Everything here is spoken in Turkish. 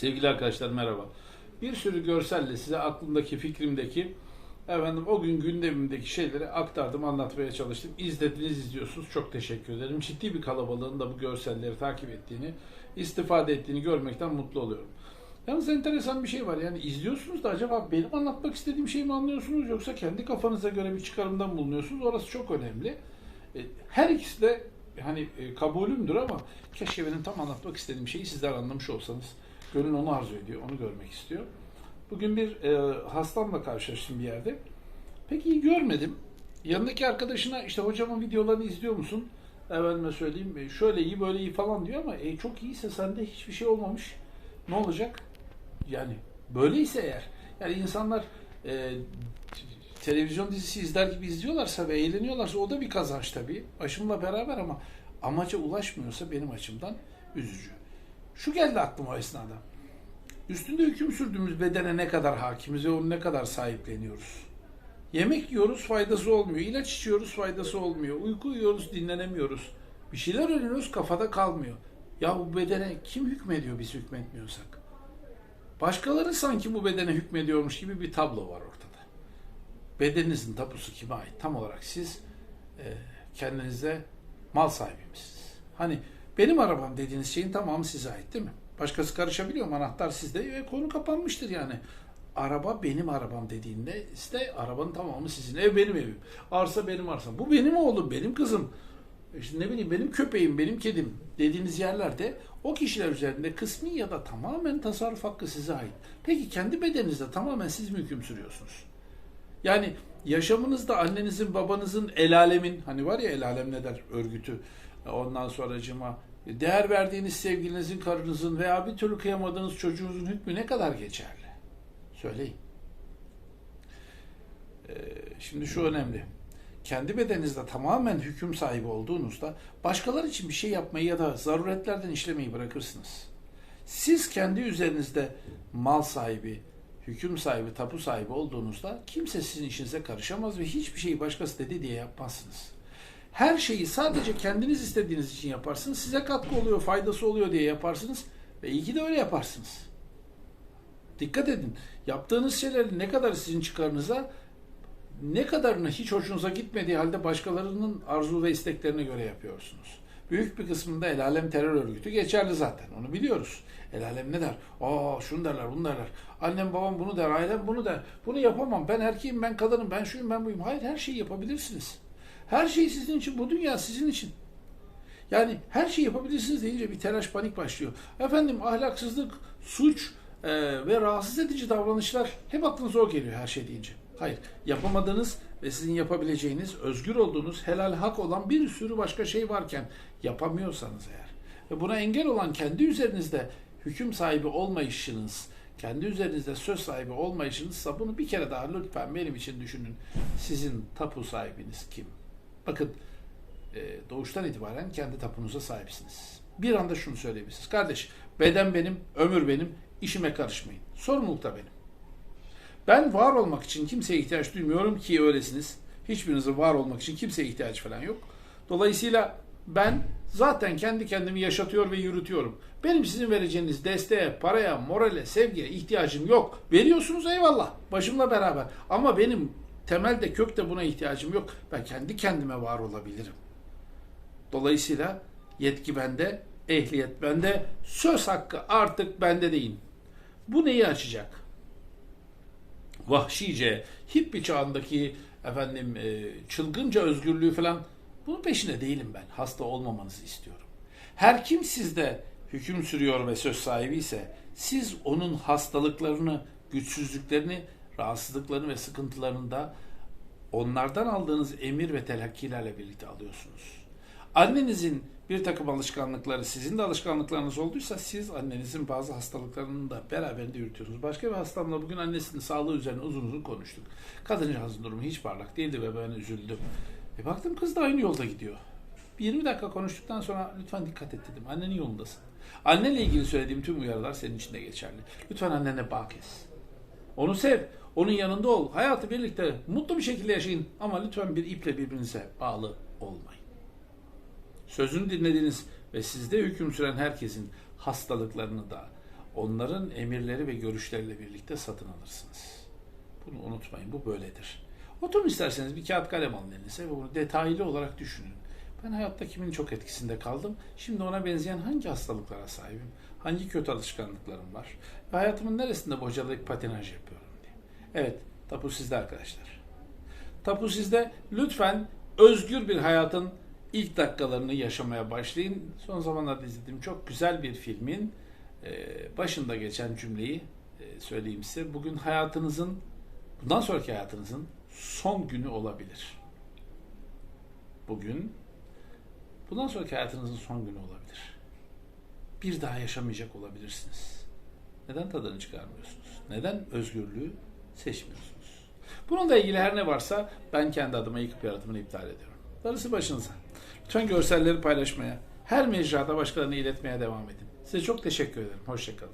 Sevgili arkadaşlar merhaba. Bir sürü görselle size aklımdaki, fikrimdeki, efendim o gün gündemimdeki şeyleri aktardım, anlatmaya çalıştım. İzlediniz, izliyorsunuz. Çok teşekkür ederim. Ciddi bir kalabalığın da bu görselleri takip ettiğini, istifade ettiğini görmekten mutlu oluyorum. Yalnız enteresan bir şey var. Yani izliyorsunuz da acaba benim anlatmak istediğim şeyi mi anlıyorsunuz yoksa kendi kafanıza göre bir çıkarımda mı bulunuyorsunuz? Orası çok önemli. E, Her ikisi de hani kabulümdür ama keşke benim tam anlatmak istediğim şeyi sizler anlamış olsanız. Gönül onu arzu ediyor, onu görmek istiyor. Bugün bir e, hastamla karşılaştım bir yerde. Pek iyi görmedim. Yanındaki arkadaşına işte hocamın videolarını izliyor musun? Efendime söyleyeyim e, şöyle iyi böyle iyi falan diyor ama e, çok iyiyse sende hiçbir şey olmamış. Ne olacak? Yani böyleyse eğer. Yani insanlar e, televizyon dizisi izler gibi izliyorlarsa ve eğleniyorlarsa o da bir kazanç tabii. Aşımla beraber ama amaca ulaşmıyorsa benim açımdan üzücü. Şu geldi aklıma o esnada. Üstünde hüküm sürdüğümüz bedene ne kadar hakimiz ve onu ne kadar sahipleniyoruz. Yemek yiyoruz faydası olmuyor. İlaç içiyoruz faydası olmuyor. Uyku uyuyoruz dinlenemiyoruz. Bir şeyler öğreniyoruz kafada kalmıyor. Ya bu bedene kim hükmediyor biz hükmetmiyorsak? Başkaları sanki bu bedene hükmediyormuş gibi bir tablo var ortada. Bedeninizin tapusu kime ait? Tam olarak siz e, kendinize mal sahibi misiniz? Hani benim arabam dediğiniz şeyin tamamı size ait değil mi? Başkası karışabiliyor mu? Anahtar sizde ve konu kapanmıştır yani. Araba benim arabam dediğinde işte arabanın tamamı sizin. Ev benim evim. Arsa benim arsam. Bu benim oğlum, benim kızım. İşte ne bileyim benim köpeğim, benim kedim dediğiniz yerlerde o kişiler üzerinde kısmi ya da tamamen tasarruf hakkı size ait. Peki kendi bedeninizde tamamen siz mi hüküm sürüyorsunuz? Yani yaşamınızda annenizin, babanızın, el alemin, hani var ya el alem ne der örgütü, ondan sonracıma değer verdiğiniz sevgilinizin, karınızın veya bir türlü kıyamadığınız çocuğunuzun hükmü ne kadar geçerli? Söyleyin. Ee, şimdi şu önemli. Kendi bedeninizde tamamen hüküm sahibi olduğunuzda başkaları için bir şey yapmayı ya da zaruretlerden işlemeyi bırakırsınız. Siz kendi üzerinizde mal sahibi, hüküm sahibi, tapu sahibi olduğunuzda kimse sizin işinize karışamaz ve hiçbir şeyi başkası dedi diye yapmazsınız. Her şeyi sadece kendiniz istediğiniz için yaparsınız. Size katkı oluyor, faydası oluyor diye yaparsınız ve iyi ki de öyle yaparsınız. Dikkat edin. Yaptığınız şeylerin ne kadar sizin çıkarınıza, ne kadarını hiç hoşunuza gitmediği halde başkalarının arzu ve isteklerine göre yapıyorsunuz. Büyük bir kısmında el alem terör örgütü geçerli zaten. Onu biliyoruz. El alem ne der? Aa şunu derler, bunu derler. Annem babam bunu der, ailem bunu der. Bunu yapamam. Ben erkeğim, ben kadınım, ben şuyum, ben buyum. Hayır her şeyi yapabilirsiniz. Her şey sizin için. Bu dünya sizin için. Yani her şeyi yapabilirsiniz deyince bir telaş panik başlıyor. Efendim ahlaksızlık, suç e, ve rahatsız edici davranışlar hep aklınıza o geliyor her şey deyince. Hayır, yapamadığınız ve sizin yapabileceğiniz, özgür olduğunuz, helal hak olan bir sürü başka şey varken yapamıyorsanız eğer ve buna engel olan kendi üzerinizde hüküm sahibi olmayışınız, kendi üzerinizde söz sahibi olmayışınızsa bunu bir kere daha lütfen benim için düşünün. Sizin tapu sahibiniz kim? Bakın e, doğuştan itibaren kendi tapunuza sahipsiniz. Bir anda şunu söyleyebilirsiniz. Kardeş beden benim, ömür benim, işime karışmayın. Sorumluluk da benim. Ben var olmak için kimseye ihtiyaç duymuyorum ki öylesiniz. Hiçbirinizin var olmak için kimseye ihtiyaç falan yok. Dolayısıyla ben zaten kendi kendimi yaşatıyor ve yürütüyorum. Benim sizin vereceğiniz desteğe, paraya, morale, sevgiye ihtiyacım yok. Veriyorsunuz eyvallah. Başımla beraber. Ama benim temelde kökte buna ihtiyacım yok. Ben kendi kendime var olabilirim. Dolayısıyla yetki bende, ehliyet bende, söz hakkı artık bende değil. Bu neyi açacak? Vahşice, hippi çağındaki efendim e, çılgınca özgürlüğü falan bunun peşine değilim ben. Hasta olmamanızı istiyorum. Her kim sizde hüküm sürüyor ve söz sahibi ise siz onun hastalıklarını, güçsüzlüklerini, rahatsızlıklarını ve sıkıntılarını da onlardan aldığınız emir ve telakkilerle birlikte alıyorsunuz. Annenizin bir takım alışkanlıkları sizin de alışkanlıklarınız olduysa siz annenizin bazı hastalıklarını da beraberinde yürütüyorsunuz. Başka bir hastamla bugün annesinin sağlığı üzerine uzun uzun konuştuk. Kadıncağızın durumu hiç parlak değildi ve ben üzüldüm. E baktım kız da aynı yolda gidiyor. 20 dakika konuştuktan sonra lütfen dikkat et dedim. Annenin yolundasın. Annenle ilgili söylediğim tüm uyarılar senin için de geçerli. Lütfen annene bağ kes. Onu sev. Onun yanında ol. Hayatı birlikte mutlu bir şekilde yaşayın. Ama lütfen bir iple birbirinize bağlı olmayın. Sözünü dinlediğiniz ve sizde hüküm süren herkesin hastalıklarını da, onların emirleri ve görüşleriyle birlikte satın alırsınız. Bunu unutmayın. Bu böyledir. Oturun isterseniz bir kağıt kalem alın elinize ve bunu detaylı olarak düşünün. Ben hayatta kimin çok etkisinde kaldım? Şimdi ona benzeyen hangi hastalıklara sahibim? Hangi kötü alışkanlıklarım var? Ve hayatımın neresinde bocalayıp patinaj yapıyorum diye. Evet, tapu sizde arkadaşlar. Tapu sizde. Lütfen özgür bir hayatın ilk dakikalarını yaşamaya başlayın. Son zamanlarda izlediğim çok güzel bir filmin e, başında geçen cümleyi e, söyleyeyim size. Bugün hayatınızın, bundan sonraki hayatınızın son günü olabilir. Bugün, bundan sonraki hayatınızın son günü olabilir. Bir daha yaşamayacak olabilirsiniz. Neden tadını çıkarmıyorsunuz? Neden özgürlüğü seçmiyorsunuz? Bununla ilgili her ne varsa ben kendi adıma yıkıp yaratımını iptal ediyorum. Darısı başınıza. Lütfen görselleri paylaşmaya, her mecrada başkalarına iletmeye devam edin. Size çok teşekkür ederim. Hoşçakalın.